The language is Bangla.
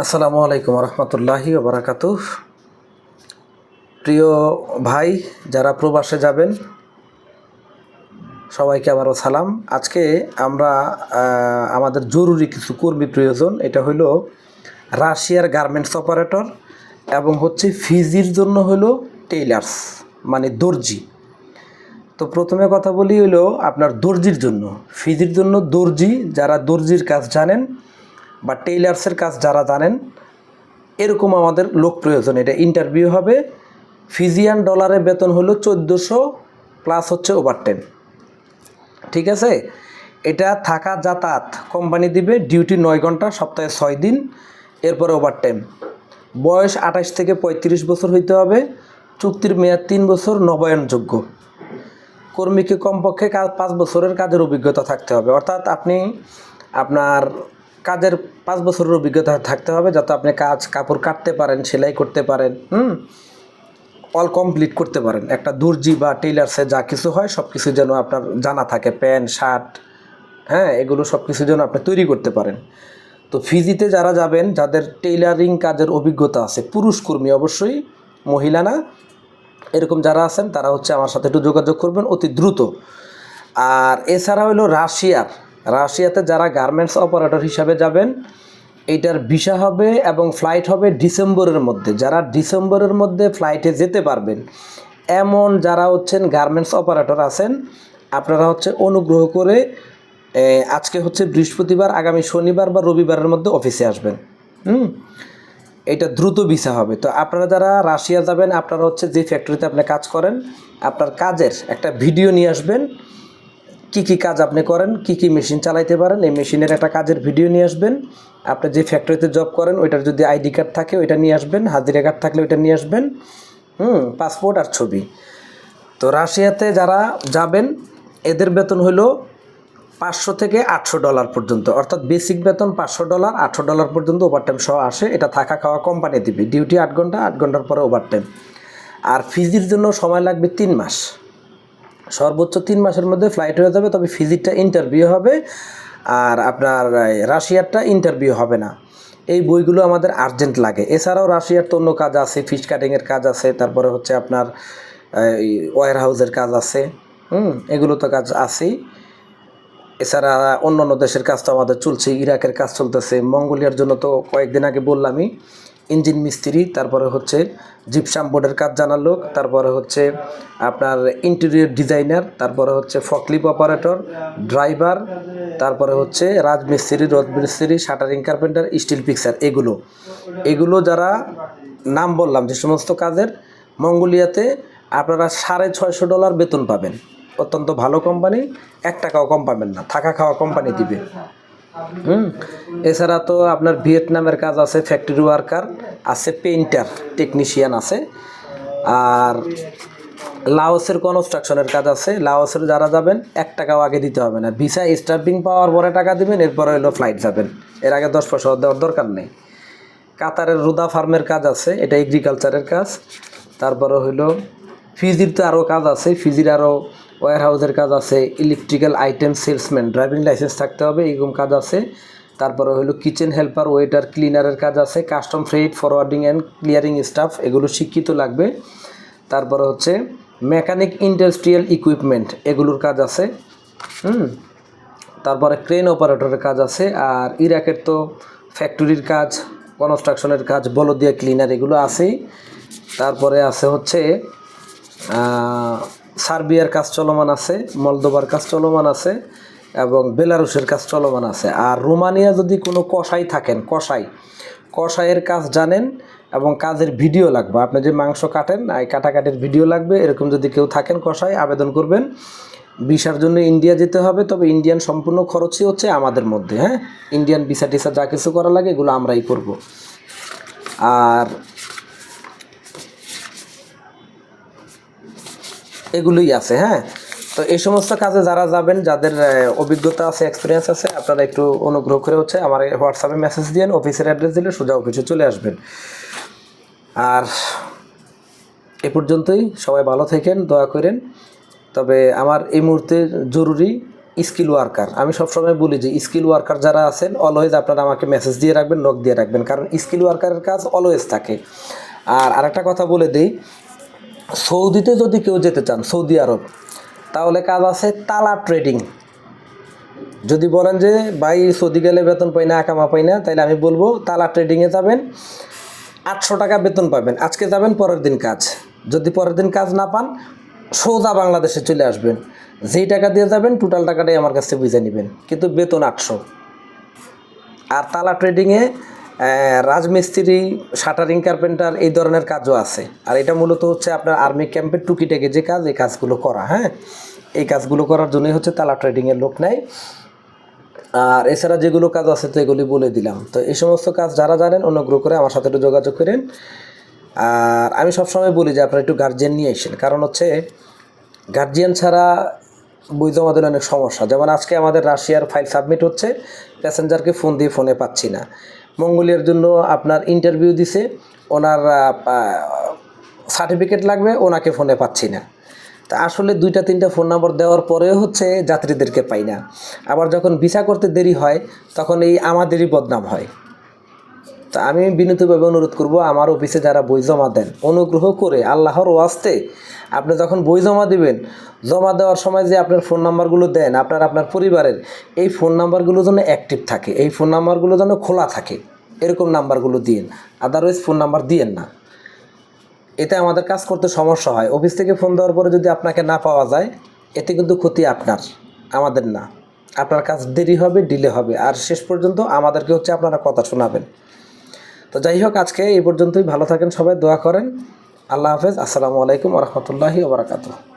আসসালামু আলাইকুম রহমতুল্লাহি বারাকাতু প্রিয় ভাই, যারা প্রবাসে যাবেন, সবাইকে আবারও সালাম। আজকে আমরা আমাদের জরুরি কিছু কর্মী প্রয়োজন। এটা হলো রাশিয়ার গার্মেন্টস অপারেটর এবং হচ্ছে ফিজির জন্য হলো টেইলার্স মানে দর্জি। তো প্রথমে কথা বলি হলো আপনার দর্জির জন্য। ফিজির জন্য দর্জি, যারা দর্জির কাজ জানেন বা টেইলার্সের কাজ যারা জানেন, এরকম আমাদের লোক প্রয়োজন। এটা ইন্টারভিউ হবে, ফিজিয়ান ডলারে বেতন হলো চোদ্দোশো প্লাস হচ্ছে ওভারটেন ঠিক আছে? এটা থাকা যাতায়াত। কোম্পানি দিবে ডিউটি নয় ঘণ্টা, সপ্তাহে ছয় দিন, এরপরে ওভারটাইম বয়স আঠাশ থেকে পঁয়ত্রিশ বছর হইতে হবে, চুক্তির মেয়াদ তিন বছর, নবায়নযোগ্য। কর্মীকে কমপক্ষে পাঁচ বছরের কাজের অভিজ্ঞতা থাকতে হবে। অর্থাৎ আপনি আপনার কাজের পাঁচ বছরের অভিজ্ঞতা থাকতে হবে যাতে আপনি কাজ, কাপড় কাটতে পারেন, সেলাই করতে পারেন, হুম? অল কমপ্লিট করতে পারেন। একটা দর্জি বা টেইলার্সে যা কিছু হয় সব কিছু যেন আপনার জানা থাকে, প্যান্ট, শার্ট হ্যাঁ এগুলো সব কিছু যেন আপনি তৈরি করতে পারেন। তো ফিজিতে যারা যাবেন, যাদের টেইলারিং কাজের অভিজ্ঞতা আছে, পুরুষ কর্মী অবশ্যই মহিলা না এরকম যারা আছেন, তারা হচ্ছে আমার সাথে একটু যোগাযোগ করবেন অতি দ্রুত। আর এছাড়া হলো রাশিয়ার। রাশিয়াতে যারা গার্মেন্টস অপারেটর হিসাবে যাবেন এইটার ভিসা হবে এবং ফ্লাইট হবে ডিসেম্বরের মধ্যে। যারা ডিসেম্বরের মধ্যে ফ্লাইটে যেতে পারবেন, এমন যারা হচ্ছেন গার্মেন্টস অপারেটর আছেন, আপনারা হচ্ছে অনুগ্রহ করে আজকে হচ্ছে বৃহস্পতিবার, আগামী শনিবার বা রবিবারের মধ্যে অফিসে আসবেন। হুম? এটা দ্রুত ভিসা হবে। তো আপনারা যারা রাশিয়া যাবেন, আপনারা হচ্ছে যে ফ্যাক্টরিতে আপনি কাজ করেন, আপনার কাজের একটা ভিডিও নিয়ে আসবেন। কি কি কাজ আপনি করেন, কি কি মেশিন চালাইতে পারেন, এই মেশিনের একটা কাজের ভিডিও নিয়ে আসবেন। আপনি যে ফ্যাক্টরিতে জব করেন, ওইটার যদি আইডি কার্ড থাকে, ওইটা নিয়ে আসবেন। হাজিরা কার্ড থাকলে ওইটা নিয়ে আসবেন। হুম পাসপোর্ট আর ছবি। তো রাশিয়াতে যারা যাবেন, এদের বেতন হলো পাঁচশো থেকে আটশো ডলার পর্যন্ত। অর্থাৎ বেসিক বেতন পাঁচশো ডলার, আটশো ডলার পর্যন্ত ওভারটাইম সহ আসে। এটা থাকা খাওয়া কোম্পানি দিবে। ডিউটি আট ঘণ্টা, আট ঘণ্টার পরে ওভারটাইম আর ফিজির জন্য সময় লাগবে তিন মাস। সর্বোচ্চ তিন মাসের মধ্যে ফ্লাইট হয়ে যাবে, তবে ফিজিটটা ইন্টারভিউ হবে আর আপনার রাশিয়ারটা ইন্টারভিউ হবে না। এই বইগুলো আমাদের আর্জেন্ট লাগে। এছাড়াও রাশিয়ার তো অন্য কাজ আছে ফিশ কাটিংয়ের কাজ আছে, তারপরে হচ্ছে আপনার ওয়ার হাউসের কাজ আছে, হুম, এগুলো তো কাজ আছেই। এছাড়া অন্য অন্য দেশের কাজ তো আমাদের চলছে, ইরাকের কাজ চলতেছে, মঙ্গোলিয়ার জন্য তো কয়েকদিন আগে বললামই ইঞ্জিন মিস্ত্রি, তারপরে হচ্ছে জিপসাম বোর্ডের কাজ জানার লোক, তারপরে হচ্ছে আপনার ইন্টেরিয়র ডিজাইনার তারপরে হচ্ছে ফকলিপ অপারেটর ড্রাইভার তারপরে হচ্ছে রাজমিস্ত্রি, রথমিস্ত্রি শাটারিং কার্পেন্টার স্টিল পিক্সার এগুলো। এগুলো যারা নাম বললাম, যে সমস্ত কাজের মঙ্গোলিয়াতে আপনারা সাড়ে ছয়শো ডলার বেতন পাবেন। অত্যন্ত ভালো কোম্পানি এক টাকাও কম পাবেন না, থাকা খাওয়া কোম্পানি দিবে। হুম? এছাড়া তো আপনার ভিয়েতনামের কাজ আছে ফ্যাক্টরি ওয়ার্কার আছে পেইন্টার টেকনিশিয়ান আছে। আর লাওসের কনস্ট্রাকশনের কাজ আছে। লাওসের যারা যাবেন, এক টাকাও আগে দিতে হবে না। ভিসা স্টার্টিং পাওয়ার পরে টাকা দেবেন, এরপরে হলো ফ্লাইট যাবেন। এর আগে দশ পয়সা দেওয়ার দরকার নেই। কাতারের রুদা ফার্মের কাজ আছে, এটা এগ্রিকালচারের কাজ। তারপরে হইল ফিজির তো আরও কাজ আছে, ফিজির আরও ওয়ার হাউসের কাজ আছে electrical item salesman driving licence থাকতে হবে, এরকম কাজ আছে। তারপরে হলো কিচেন হেল্পার ওয়েটার ক্লিনারের কাজ আছে custom freight forwarding and clearing staff এগুলো শিক্ষিত লাগবে। তারপরে হচ্ছে মেকানিক ইন্ডাস্ট্রিয়াল ইকুইপমেন্ট এগুলোর কাজ আছে। হুম? তারপরে ক্রেন অপারেটরের কাজ আছে, আর ইরাকের তো ফ্যাক্টরির কাজ কনস্ট্রাকশনের কাজ বলদিয়া ক্লিনার এগুলো আছেই। তারপরে আছে হচ্ছে সার্বিয়ার কাজ চলমান আছে মলদোবার কাজ চলমান আছে এবং বেলারুসের কাজ চলমান আছে। আর রোমানিয়া যদি কোনো কষাই থাকেন কষাই কষাইয়ের কাজ জানেন এবং কাজের ভিডিও লাগবে। আপনি যে মাংস কাটেন, এই কাটাকাটির ভিডিও লাগবে, এরকম যদি কেউ থাকেন কষাই আবেদন করবেন। ভিসার জন্য ইন্ডিয়া যেতে হবে, তবে ইন্ডিয়ান সম্পূর্ণ খরচই হচ্ছে আমাদের মধ্যে হ্যাঁ? ইন্ডিয়ান ভিসা টিসা যা কিছু করা লাগে, এগুলো আমরাই করব। আর এগুলোই আছে হ্যাঁ? তো এই সমস্ত কাজে যারা যাবেন, যাদের অভিজ্ঞতা আছে এক্সপিরিয়েন্স আছে, আপনারা একটু অনুগ্রহ করে হচ্ছে আমার হোয়াটসঅ্যাপে মেসেজ দিন অফিসের অ্যাড্রেস দিলে সোজা অফিসে চলে আসবেন। আর এ পর্যন্তই, সবাই ভালো থাকেন, দয়া করেন। তবে আমার এই মুহূর্তে জরুরি স্কিল ওয়ার্কার আমি সবসময় বলি যে স্কিল ওয়ার্কার যারা আছেন অলওয়েজ আপনারা আমাকে মেসেজ দিয়ে রাখবেন নক দিয়ে রাখবেন। কারণ স্কিল ওয়ার্কারের কাজ অলওয়েজ থাকে। আর আরেকটা কথা বলে দিই সৌদিতে যদি কেউ যেতে চান, সৌদি আরব, তাহলে কাজ আছে তালা ট্রেডিং যদি বলেন যে, ভাই, সৌদি গেলে বেতন পাই না আকামা পাই না তাহলে আমি বলব, তালা ট্রেডিংয়ে যাবেন, আটশো টাকা বেতন পাবেন। আজকে যাবেন, পরের দিন কাজ। যদি পরের দিন কাজ না পান, সোজা বাংলাদেশে চলে আসবেন। যেই টাকা দিয়ে যাবেন টোটাল টাকাটাই আমার কাছে বুঝে নেবেন। কিন্তু বেতন আটশো। আর তালা ট্রেডিংয়ে রাজমিস্ত্রি, শাটারিং কার্পেন্টার এই ধরনের কাজও আছে। আর এটা মূলত হচ্ছে আপনার আর্মি ক্যাম্পের টুকিটাকে যে কাজ, এই কাজগুলো করা হ্যাঁ? এই কাজগুলো করার জন্যই হচ্ছে তালা ট্রেডিংয়ের লোক নেয়। আর এছাড়া যেগুলো কাজ আছে তো এগুলি বলে দিলাম। তো এই সমস্ত কাজ যারা জানেন অনুগ্রহ করে আমার সাথে একটু যোগাযোগ করেন। আর আমি সবসময় বলি যে আপনারা একটু গার্জিয়ান নিয়ে আসেন। কারণ হচ্ছে গার্জিয়ান ছাড়া বই জমা দিলে অনেক সমস্যা। যেমন আজকে আমাদের রাশিয়ার ফাইল সাবমিট হচ্ছে প্যাসেঞ্জারকে ফোন দিয়ে ফোনে পাচ্ছি না। মঙ্গোলিয়ার জন্য আপনার ইন্টারভিউ দিছে। ওনার সার্টিফিকেট লাগবে, ওনাকে ফোনে পাচ্ছি না। তা আসলে দুইটা, তিনটা ফোন নম্বর দেওয়ার পরেও হচ্ছে যাত্রীদেরকে পাই না। আবার যখন ভিসা করতে দেরি হয়, তখন এই আমাদেরই বদনাম হয়। তা আমি বিনীতভাবে অনুরোধ করব, আমার অফিসে যারা বই জমা দেন, অনুগ্রহ করে আল্লাহর ওয়াস্তে আপনি যখন বই জমা দিবেন, জমা দেওয়ার সময় যে আপনার ফোন নাম্বারগুলো দেন, আপনার আপনার পরিবারের, এই ফোন নাম্বারগুলো যেন অ্যাক্টিভ থাকে, এই ফোন নাম্বারগুলো যেন খোলা থাকে, এরকম নাম্বারগুলো দিয়েন আদারওয়াইজ ফোন নাম্বার দিয়েন না। এতে আমাদের কাজ করতে সমস্যা হয়। অফিস থেকে ফোন দেওয়ার পরে যদি আপনাকে না পাওয়া যায়, এতে কিন্তু ক্ষতি আপনার, আমাদের না। আপনার কাজ দেরি হবে ডিলে হবে, আর শেষ পর্যন্ত আমাদেরকে হচ্ছে আপনারা কথা শোনাবেন। তো যাই হোক, আজকে এই পর্যন্তই। ভালো থাকেন সবাই, দোয়া করেন। আল্লাহ হাফেজ। আসসালামু আলাইকুম রহমতুল্লাহি ওবরাকাতুহ